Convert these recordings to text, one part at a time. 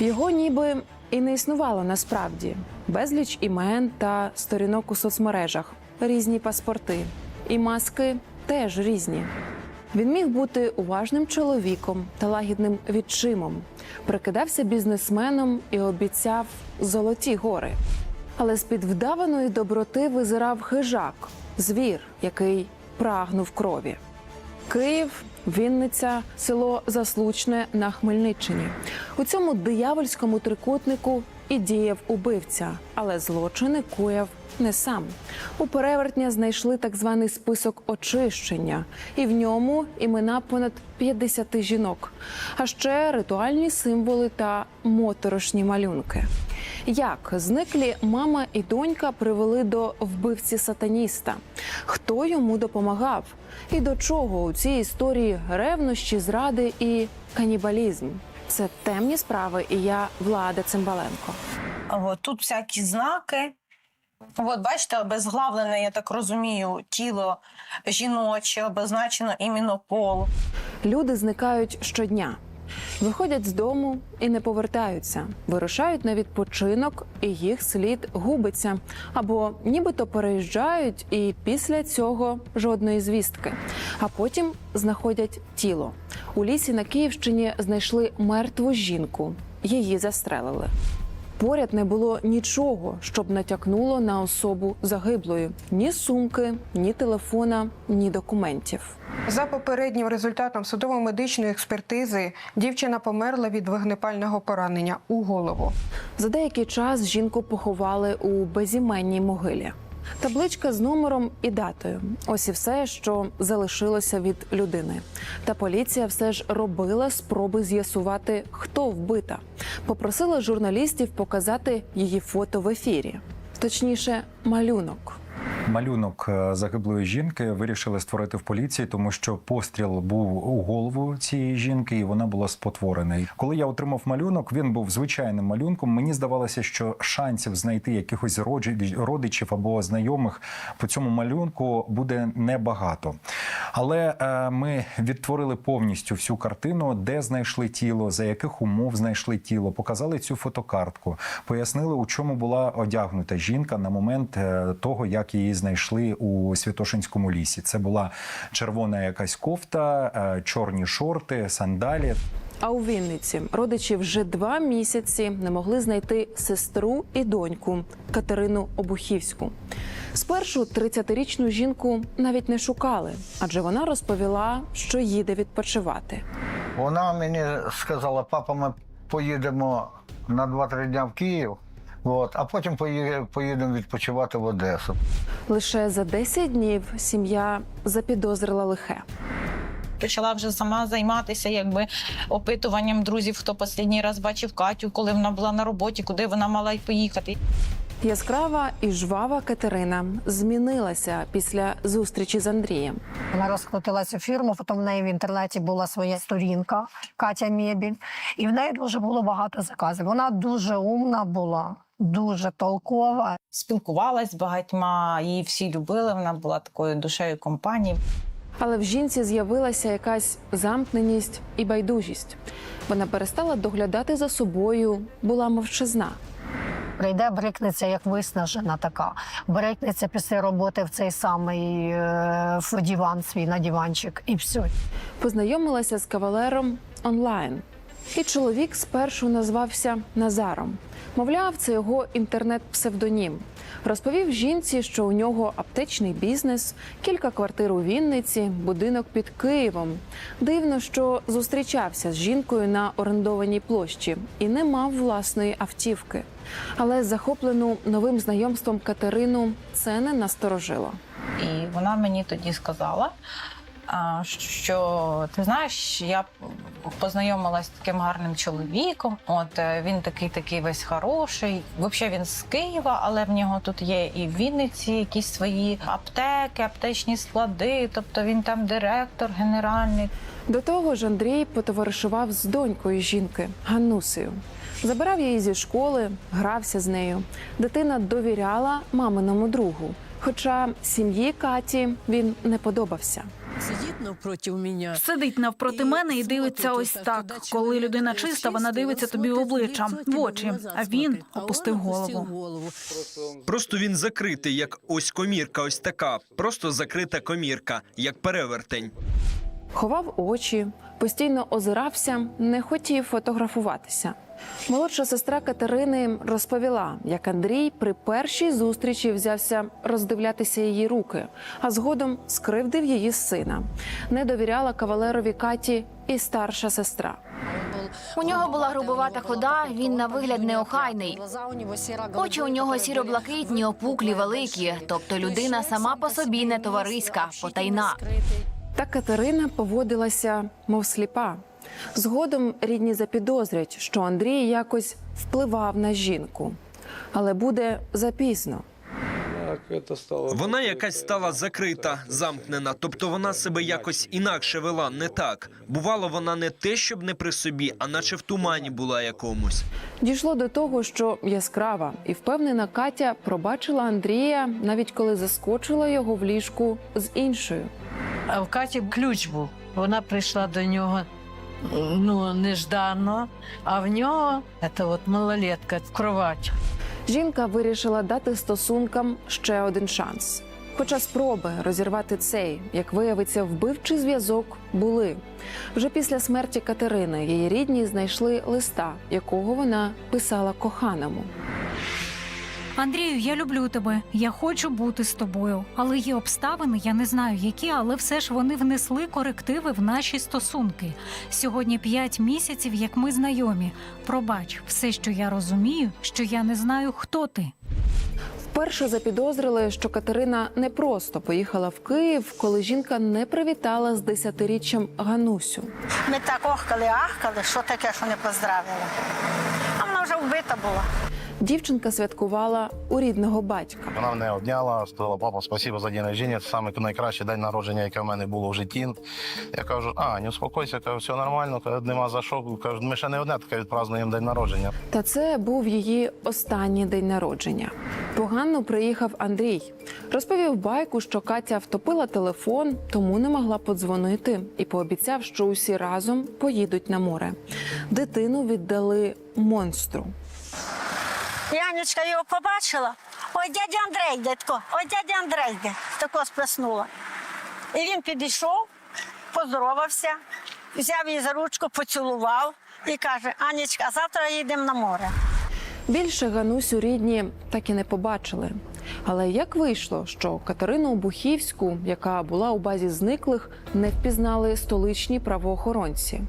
Його ніби і не існувало насправді безліч імен та сторінок у соцмережах, різні паспорти, і маски теж різні. Він міг бути уважним чоловіком та лагідним відчимом, прикидався бізнесменом і обіцяв золоті гори. Але з-під вдаваної доброти визирав хижак, звір, який прагнув крові. Київ, Вінниця, село Заслучне на Хмельниччині. У цьому диявольському трикутнику і діяв убивця, але злочини кояв не сам. У перевертня знайшли так званий список очищення, і в ньому імена понад 50 жінок, а ще ритуальні символи та моторошні малюнки. Як зниклі мама і донька привели до вбивці сатаніста? Хто йому допомагав? І до чого у цій історії ревнощі, зради і канібалізм? Це темні справи, і я Влада Цимбаленко. От, тут всякі знаки. От, бачите, обезглавлене, я так розумію, тіло жіноче, обозначено іменно пол. Люди зникають щодня. Виходять з дому і не повертаються, вирушають на відпочинок, і їх слід губиться. Або нібито переїжджають, і після цього жодної звістки. А потім знаходять тіло. У лісі на Київщині знайшли мертву жінку. Її застрелили. Поряд не було нічого, щоб натякнуло на особу загиблої: ні сумки, ні телефона, ні документів. За попереднім результатом судово-медичної експертизи дівчина померла від вогнепального поранення у голову. За деякий час жінку поховали у безіменній могилі. Табличка з номером і датою. Ось і все, що залишилося від людини. Та поліція все ж робила спроби з'ясувати, хто вбита. Попросила журналістів показати її фото в ефірі, точніше, малюнок. Малюнок е, загиблої жінки вирішили створити в поліції, тому що постріл був у голову цієї жінки, і вона була спотворена. Коли я отримав малюнок, він був звичайним малюнком. Мені здавалося, що шансів знайти якихось родичів або знайомих по цьому малюнку буде небагато. Але е, ми відтворили повністю всю картину, де знайшли тіло, за яких умов знайшли тіло, показали цю фотокартку, пояснили, у чому була одягнута жінка на момент е, того, як її знайшли у Святошинському лісі. Це була червона якась кофта, е, чорні шорти, сандалі. А у Вінниці родичі вже два місяці не могли знайти сестру і доньку Катерину Обухівську. Спершу 30-річну жінку навіть не шукали, адже вона розповіла, що їде відпочивати. Вона мені сказала, папа, ми поїдемо на 2-3 дня в Київ, от, а потім поїдемо відпочивати в Одесу. Лише за 10 днів сім'я запідозрила лихе. Почала вже сама займатися якби опитуванням друзів, хто останній раз бачив Катю, коли вона була на роботі, куди вона мала й поїхати. Яскрава і жвава Катерина змінилася після зустрічі з Андрієм. Вона розкрутила цю фірму, потім в неї в інтернеті була своя сторінка Катя Мебіль, і в неї дуже було багато заказів. Вона дуже умна була, дуже толкова. Спілкувалась з багатьма, її всі любили. Вона була такою душею компанії. Але в жінці з'явилася якась замкненість і байдужість. Вона перестала доглядати за собою, була мовчазна. Прийде, брикнеться як виснажена така. Брикнеться після роботи в цей самий е, в диван свій на диванчик, і все. Познайомилася з кавалером онлайн. І чоловік спершу назвався Назаром. Мовляв, це його інтернет-псевдонім. Розповів жінці, що у нього аптечний бізнес, кілька квартир у Вінниці, будинок під Києвом. Дивно, що зустрічався з жінкою на орендованій площі і не мав власної автівки. Але захоплену новим знайомством Катерину це не насторожило. І вона мені тоді сказала, що ти знаєш, я познайомилась з таким гарним чоловіком. От е, він такий такий весь хороший. Взагалі він з Києва, але в нього тут є і в Вінниці якісь свої аптеки, аптечні склади. Тобто він там директор генеральний. До того ж, Андрій потоваришував з донькою жінки Ганнусею. Забирав її зі школи, грався з нею. Дитина довіряла маминому другу. Хоча сім'ї Каті він не подобався. Сидить навпроти мене. Сидить навпроти мене і дивиться ось так. Коли людина чиста, вона дивиться тобі в обличчя, в очі. А він опустив голову. Просто він закритий, як ось комірка, ось така. Просто закрита комірка, як перевертень. Ховав очі, постійно озирався, не хотів фотографуватися. Молодша сестра Катерини розповіла, як Андрій при першій зустрічі взявся роздивлятися її руки, а згодом скривдив її сина. Не довіряла кавалерові Каті і старша сестра. У нього була грубувата хода, він на вигляд неохайний. Очі у нього сіро-блакитні, опуклі, великі. Тобто людина сама по собі не товариська, потайна. Та Катерина поводилася, мов сліпа. Згодом рідні запідозрять, що Андрій якось впливав на жінку, але буде запізно. Вона якась стала закрита, замкнена, тобто вона себе якось інакше вела, не так. Бувало, вона не те, щоб не при собі, а наче в тумані була якомусь. Дійшло до того, що яскрава і впевнена Катя пробачила Андрія, навіть коли заскочила його в ліжку з іншою. А в Каті ключ був. Вона прийшла до нього ну, нежданно, а в нього це от малолетка в кровать. Жінка вирішила дати стосункам ще один шанс. Хоча спроби розірвати цей, як виявиться, вбивчий зв'язок були. Вже після смерті Катерини її рідні знайшли листа, якого вона писала коханому. Андрію, я люблю тебе. Я хочу бути з тобою. Але є обставини, я не знаю які, але все ж вони внесли корективи в наші стосунки. Сьогодні п'ять місяців, як ми знайомі. Пробач, все, що я розумію, що я не знаю, хто ти. Вперше запідозрили, що Катерина не просто поїхала в Київ, коли жінка не привітала з десятиріччям Ганусю. Ми так охкали, ахкали, що таке, що не поздравили. А вона вже вбита була. Дівчинка святкувала у рідного батька. Вона мене обняла, сказала, папа, спасибо за день народження. Це саме найкращий день народження, яке в мене було в житті. Я кажу, а, не успокойся, кажу, все нормально, кажу, нема за що. Кажу, ми ще не одне таке відпразнуємо день народження. Та це був її останній день народження. Погано приїхав Андрій. Розповів байку, що Катя втопила телефон, тому не могла подзвонити, і пообіцяв, що усі разом поїдуть на море. Дитину віддали монстру. Яночка його побачила. Ой, дядя Андрей, дядько, ой, дядя Андрей, де тако сплеснула. І він підійшов, поздоровався, взяв її за ручку, поцілував і каже: Анічка, завтра їдемо на море. Більше Ганусю рідні так і не побачили. Але як вийшло, що Катерину Обухівську, яка була у базі зниклих, не впізнали столичні правоохоронці?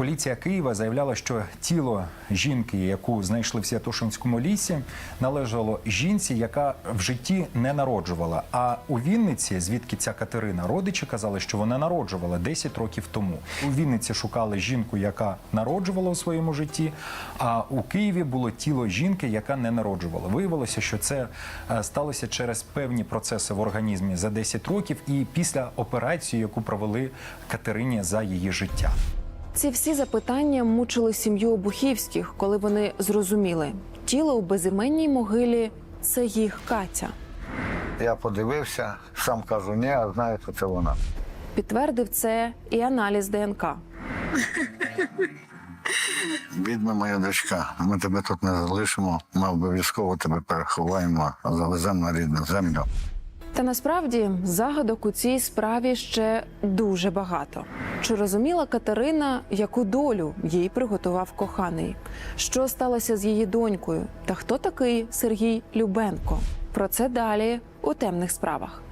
Поліція Києва заявляла, що тіло жінки, яку знайшли в Святошинському лісі, належало жінці, яка в житті не народжувала. А у Вінниці, звідки ця Катерина, родичі казали, що вона народжувала 10 років тому. У Вінниці шукали жінку, яка народжувала у своєму житті. А у Києві було тіло жінки, яка не народжувала. Виявилося, що це е, сталося через певні процеси в організмі за 10 років і після операції, яку провели Катерині за її життя. Ці всі запитання мучили сім'ю Обухівських, коли вони зрозуміли, тіло у безіменній могилі це їх Катя. Я подивився, сам кажу, ні, а знаю, що це вона. Підтвердив це і аналіз ДНК. Бідна моя дочка, ми тебе тут не залишимо. Ми обов'язково тебе переховаємо, завеземо на рідну землю. Та насправді загадок у цій справі ще дуже багато. Чи розуміла Катерина, яку долю їй приготував коханий? Що сталося з її донькою? Та хто такий Сергій Любенко? Про це далі у темних справах.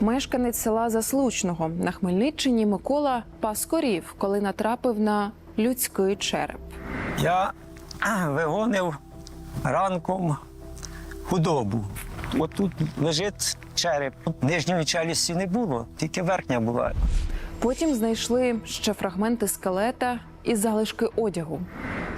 Мешканець села Заслучного на Хмельниччині Микола Паскорів, коли натрапив на людський череп. Я вигонив ранком худобу. От тут лежить череп. Нижньої челюсті не було, тільки верхня була. Потім знайшли ще фрагменти скелета і залишки одягу.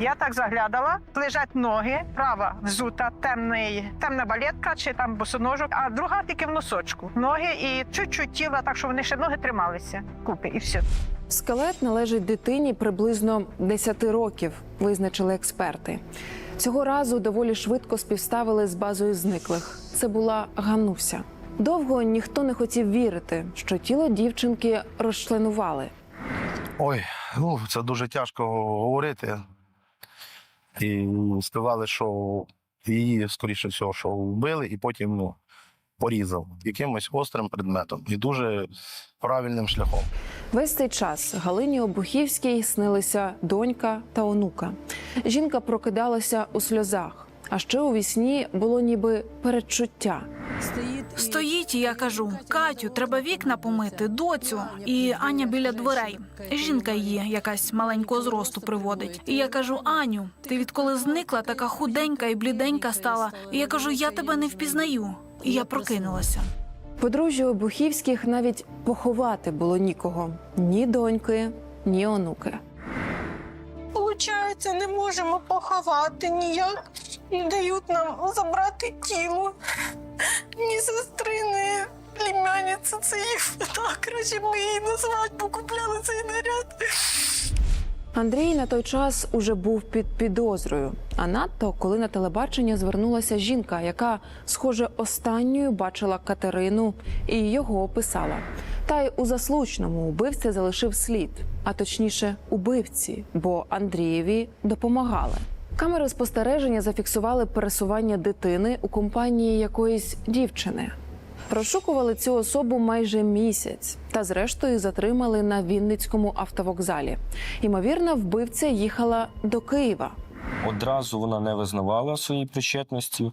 Я так заглядала, лежать ноги, права взута, темний, темна балетка чи там босоножок, а друга тільки в носочку. Ноги і чуть-чуть тіла, так що вони ще ноги трималися купи, і все. Скелет належить дитині приблизно 10 років, визначили експерти. Цього разу доволі швидко співставили з базою зниклих. Це була Гануся. Довго ніхто не хотів вірити, що тіло дівчинки розчленували. Ой, ну це дуже тяжко говорити. І сказали, що її, скоріше всього, що вбили, і потім ну, порізав якимось острим предметом і дуже правильним шляхом. Весь цей час Галині Обухівській снилися донька та онука. Жінка прокидалася у сльозах, а ще у вісні було ніби передчуття. Стоїть, і я кажу: Катю, треба вікна помити, доцю. І Аня біля дверей. Жінка її якась маленького зросту приводить. І я кажу: Аню, ти відколи зникла, така худенька і бліденька стала. І я кажу, я тебе не впізнаю. І я прокинулася. Подружжя Обухівських навіть поховати було нікого ні доньки, ні онуки. Получається, не можемо поховати ніяк. Не дають нам забрати тіло. Ні сестри, ні племянниці. Це їх так краще ми її на свадьбу купляли цей наряд. Андрій на той час уже був під підозрою. А надто коли на телебачення звернулася жінка, яка, схоже, останньою бачила Катерину і його описала. Та й у заслучному убивця залишив слід, а точніше, убивці, бо Андрієві допомагали. Камери спостереження зафіксували пересування дитини у компанії якоїсь дівчини. Розшукували цю особу майже місяць та, зрештою, затримали на Вінницькому автовокзалі. Ймовірно, вбивця їхала до Києва. Одразу вона не визнавала своєї причетності, е,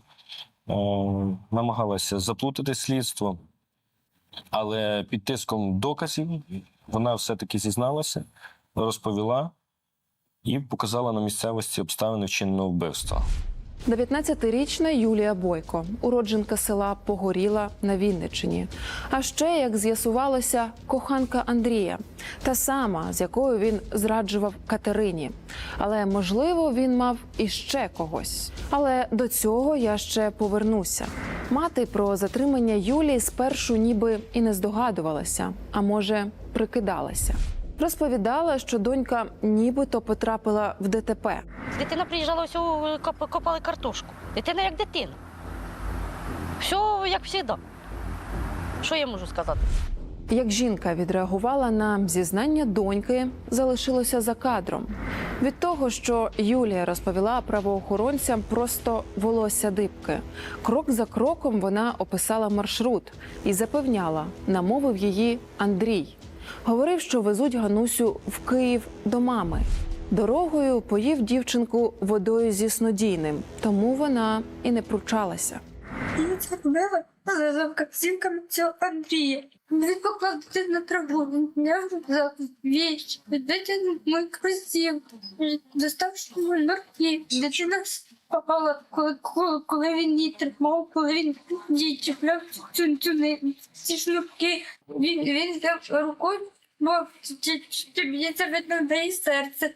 намагалася заплутати слідство, але під тиском доказів вона все-таки зізналася, розповіла і показала на місцевості обставини вчиненого вбивства. 19-річна Юлія Бойко, уродженка села Погоріла на Вінниччині. А ще, як з'ясувалося, коханка Андрія, та сама, з якою він зраджував Катерині. Але можливо, він мав іще когось. Але до цього я ще повернуся. Мати про затримання Юлії спершу ніби і не здогадувалася, а може, прикидалася. Розповідала, що донька нібито потрапила в ДТП. Дитина приїжджала коп- копали картошку. Дитина як дитина. Все як завжди. Що я можу сказати? Як жінка відреагувала на зізнання доньки, залишилося за кадром. Від того, що Юлія розповіла правоохоронцям, просто волосся дибки. Крок за кроком вона описала маршрут і запевняла, намовив її Андрій. Говорив, що везуть Ганусю в Київ до мами. Дорогою поїв дівчинку водою зі снодійним, тому вона і не пручалася. Я це робила за вказівками цього Андрія. Він поклав дитину на траву, він зняв за віч, витягнув мої кросівки, достав шнурки. Дитина спала, коли, коли, він її тримав, коли він їй чіпляв цю, ці шнурки. Він, він взяв рукою, бо б'ється видно де і серце.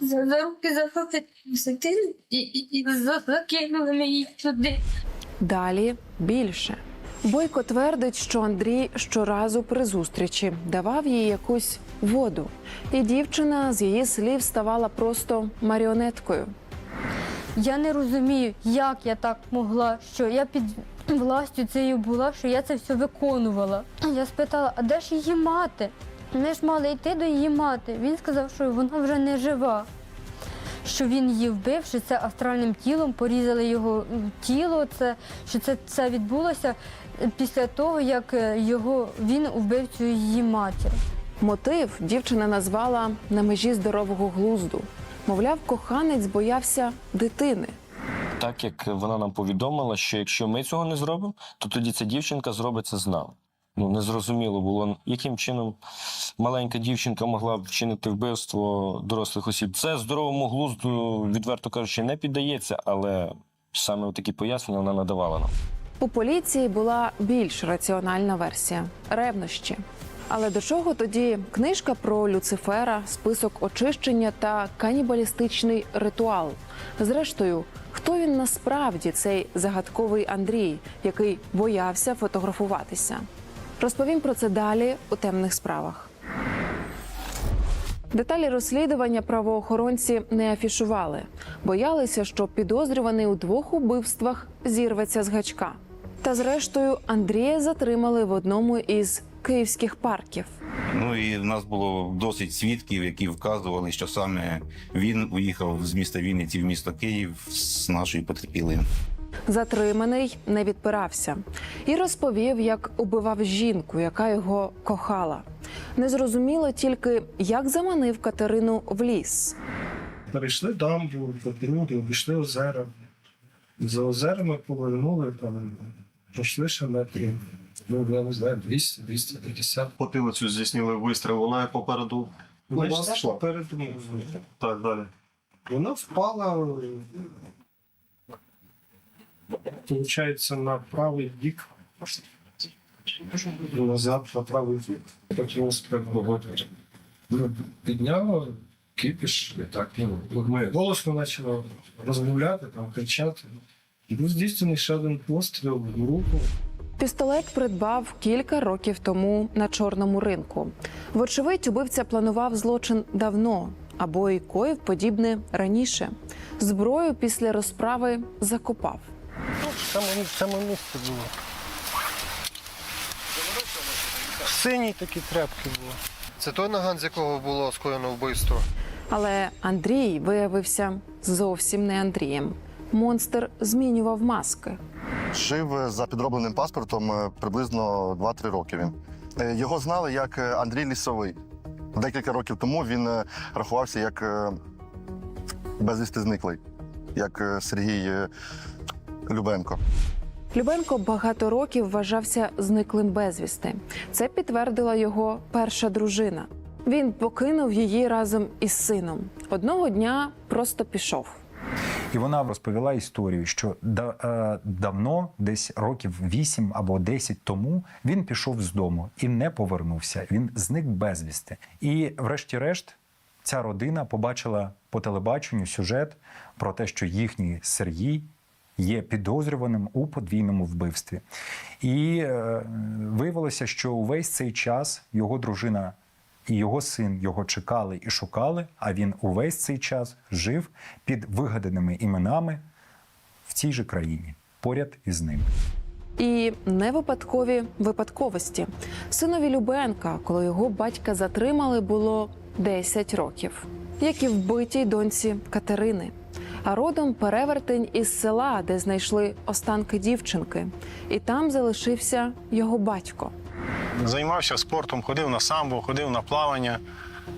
За, руки захопив сатину і, і, і за- закинули її туди. Далі більше. Бойко твердить, що Андрій щоразу при зустрічі давав їй якусь воду, і дівчина з її слів ставала просто маріонеткою. Я не розумію, як я так могла, що я під властю цією була, що я це все виконувала. Я спитала, а де ж її мати? Ми ж мали йти до її мати. Він сказав, що вона вже не жива. Що він її вбив, що це астральним тілом, порізали його тіло, це, що це, це відбулося після того, як е, його, він вбив цю її матір. Мотив дівчина назвала на межі здорового глузду. Мовляв, коханець боявся дитини. Так як вона нам повідомила, що якщо ми цього не зробимо, то тоді ця дівчинка зробить це з нами. Ну, незрозуміло було, яким чином маленька дівчинка могла б вчинити вбивство дорослих осіб. Це здоровому глузду, відверто кажучи, не піддається, але саме такі пояснення вона надавала нам. У поліції була більш раціональна версія ревнощі. Але до чого тоді книжка про Люцифера, список очищення та канібалістичний ритуал? Зрештою, хто він насправді цей загадковий Андрій, який боявся фотографуватися? Розповім про це далі у темних справах. Деталі розслідування правоохоронці не афішували, боялися, що підозрюваний у двох убивствах зірветься з гачка. Та зрештою Андрія затримали в одному із київських парків. Ну і в нас було досить свідків, які вказували, що саме він уїхав з міста Вінниці в місто Київ з нашою потерпілою. Затриманий не відпирався і розповів, як убивав жінку, яка його кохала. Незрозуміло тільки, як заманив Катерину в ліс. Перейшли дамбу, по другі, обійшли озера. За озерами повернули, там, пройшли ще метрів, ну, я не знаю, 200, 250. Потилицю здійснили вистріл, вона попереду. Вона Значить, йшла. перед Так, далі. Вона впала, виходить, на правий бік. Назад на правий бік. Потім погодити. Ну, Підняло кипіш, і так, ну, ми голосно почали розмовляти, там, кричати. І був здійснений ще один постріл в руку. Пістолет придбав кілька років тому на чорному ринку. Вочевидь, убивця планував злочин давно або й коїв подібне раніше. Зброю після розправи закопав. Саме, саме місце було. Синій такі тряпки було. Це той наган, з якого було скоєно вбивство. Але Андрій виявився зовсім не Андрієм. Монстр змінював маски. Жив за підробленим паспортом е, приблизно 2-3 роки він. Е, Його знали як е, Андрій Лісовий. Декілька років тому він рахувався як безвісти зниклий, як Сергій Любенко. Любенко багато років вважався зниклим безвісти. Це підтвердила його перша дружина. Він покинув її разом із сином. Одного дня просто пішов. І вона розповіла історію, що е, давно, десь років 8 або 10 тому, він пішов з дому і не повернувся. Він зник безвісти. І, врешті-решт, ця родина побачила по телебаченню сюжет про те, що їхній Сергій є підозрюваним у подвійному вбивстві. І е, виявилося, що увесь цей час його дружина і його син його чекали і шукали, а він увесь цей час жив під вигаданими іменами в цій же країні, поряд із ним. І не випадкові випадковості. Синові Любенка, коли його батька затримали, було 10 років, як і вбитій доньці Катерини. А родом перевертень із села, де знайшли останки дівчинки, і там залишився його батько. Займався спортом, ходив на самбо, ходив на плавання.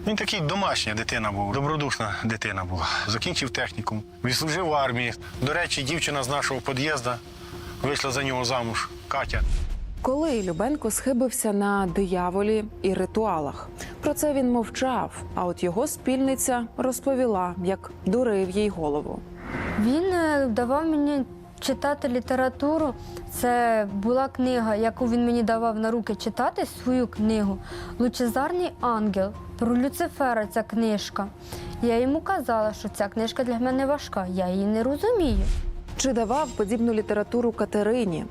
Він такий домашня дитина був, добродушна дитина була. Закінчив технікум, відслужив в армії. До речі, дівчина з нашого під'їзду вийшла за нього замуж, Катя. Коли Любенко схибився на дияволі і ритуалах, про це він мовчав. А от його спільниця розповіла, як дурив їй голову. Він е, давав мені читати літературу. Це була книга, яку він мені давав на руки читати свою книгу. Лучезарний ангел про Люцифера. Ця книжка. Я йому казала, що ця книжка для мене важка. Я її не розумію. Чи давав подібну літературу Катерині?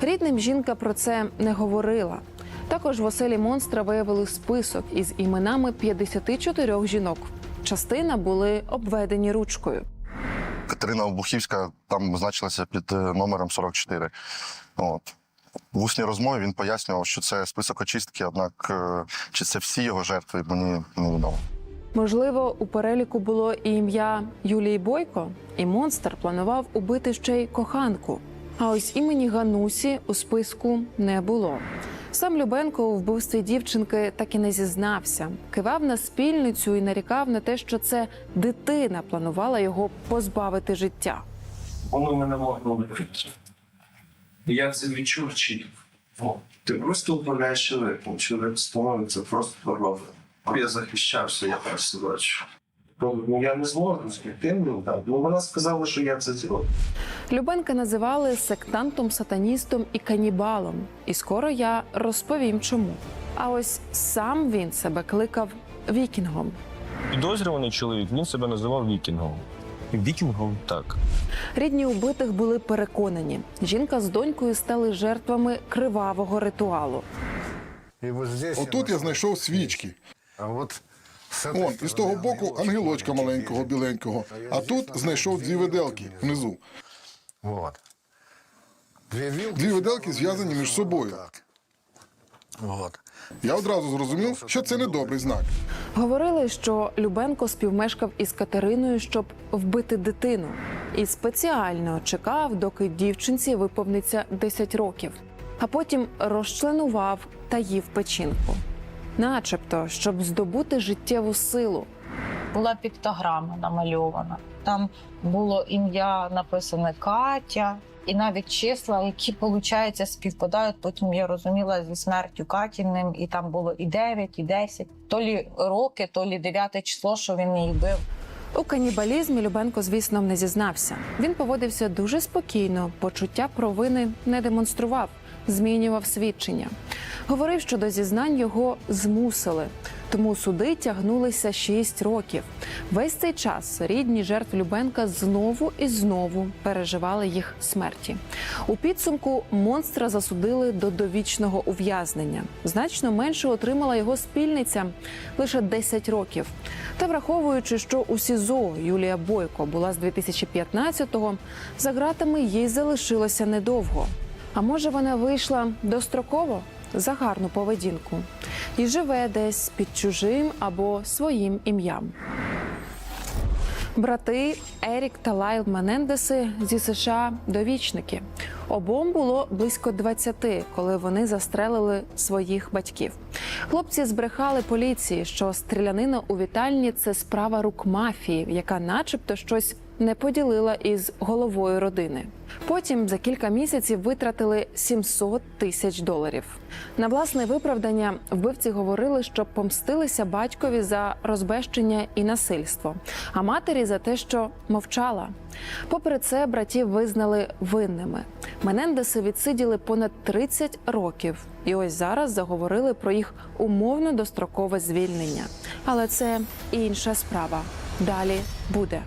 Рідним жінка про це не говорила. Також в оселі монстра виявили список із іменами 54 жінок. Частина були обведені ручкою. Катерина Обухівська там значилася під е, номером 44. От. В усній розмові він пояснював, що це список очистки, однак е, чи це всі його жертви, мені невідомо. Можливо, у переліку було і ім'я Юлії Бойко, і монстр планував убити ще й коханку. А ось імені Ганусі у списку не було. Сам Любенко у вбивстві дівчинки так і не зізнався, кивав на спільницю і нарікав на те, що це дитина планувала його позбавити життя. Воно мене могло. Я це відчув чи ти просто управляєш чоловіком. Чоловік становиться просто дорогою. Я захищався, я перше бачу. Ну, я не зможу дитиною, так. Ну, вона сказала, що я це зроблю. Любенка називали сектантом, сатаністом і канібалом. І скоро я розповім чому. А ось сам він себе кликав вікінгом. Підозрюваний чоловік, він себе називав вікінгом. Вікінгом? Так. Рідні убитих були переконані, жінка з донькою стали жертвами кривавого ритуалу. Отут я знайшов свічки. А от Он, із того боку ангелочка маленького, біленького. А тут знайшов дві виделки внизу. Дві виделки зв'язані між собою. Вот. Я одразу зрозумів, що це недобрий знак. Говорили, що Любенко співмешкав із Катериною, щоб вбити дитину, і спеціально чекав, доки дівчинці виповниться 10 років, а потім розчленував та їв печінку, начебто, щоб здобути життєву силу. Була піктограма намальована. Там було ім'я написане Катя, і навіть числа, які, виходить, співпадають. Потім я розуміла зі смертю Катіним, і там було і 9, і 10. То лі роки, то лі 9 число, що він її бив. У канібалізмі Любенко, звісно, не зізнався. Він поводився дуже спокійно, почуття провини не демонстрував, змінював свідчення. Говорив, що до зізнань його змусили, тому суди тягнулися 6 років. Весь цей час рідні жертв Любенка знову і знову переживали їх смерті. У підсумку монстра засудили до довічного ув'язнення. Значно менше отримала його спільниця лише 10 років. Та враховуючи, що у СІЗО Юлія Бойко була з 2015-го, за ґратами їй залишилося недовго. А може, вона вийшла достроково за гарну поведінку і живе десь під чужим або своїм ім'ям. Брати Ерік та Лайл Менендеси зі США довічники. Обом було близько 20, коли вони застрелили своїх батьків. Хлопці збрехали поліції, що стрілянина у вітальні це справа рук мафії, яка, начебто, щось не поділила із головою родини. Потім за кілька місяців витратили 700 тисяч доларів. На власне виправдання вбивці говорили, що помстилися батькові за розбещення і насильство, а матері за те, що мовчала. Попри це, братів визнали винними. Менендеси відсиділи понад 30 років, і ось зараз заговорили про їх умовно дострокове звільнення. Але це інша справа. Далі буде.